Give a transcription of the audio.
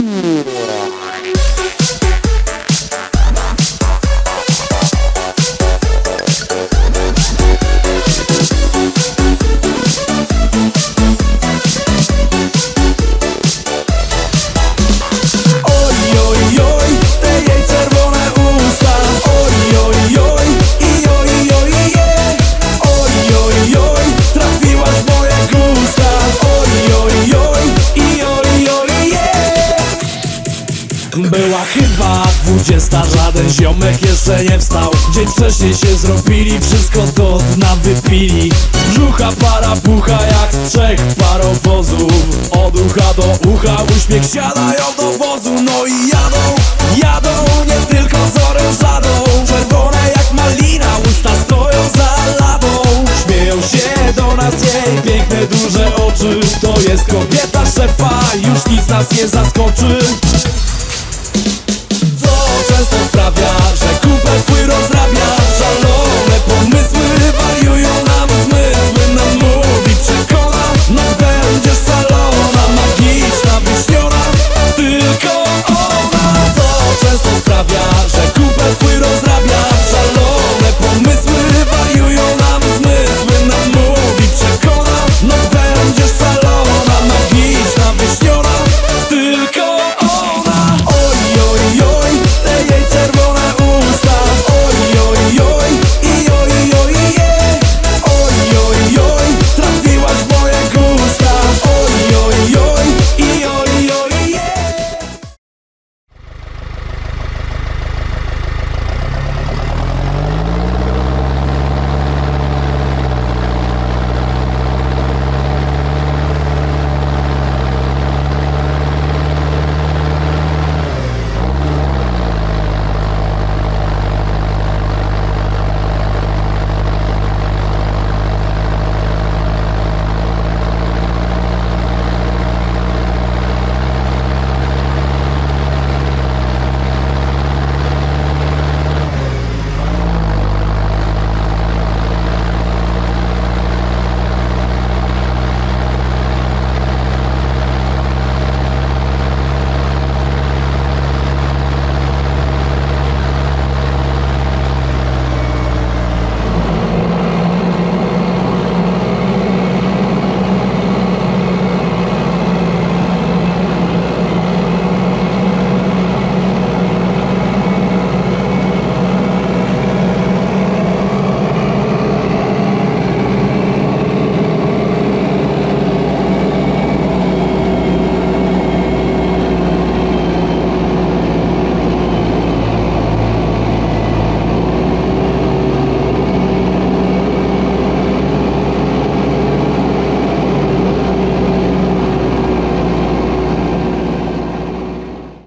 Música Była chyba dwudziesta, żaden ziomek jeszcze nie wstał. Dzień wcześniej się zrobili, wszystko do dna wypili. Brzucha para pucha jak z trzech parowozów. Od ucha do ucha uśmiech siadają do wozu. No i jadą, jadą nie tylko z orężadą Czerwone jak malina, usta stoją za ladą. Śmieją się do nas jej piękne duże oczy. To jest kobieta szefa, już nic nas nie zaskoczy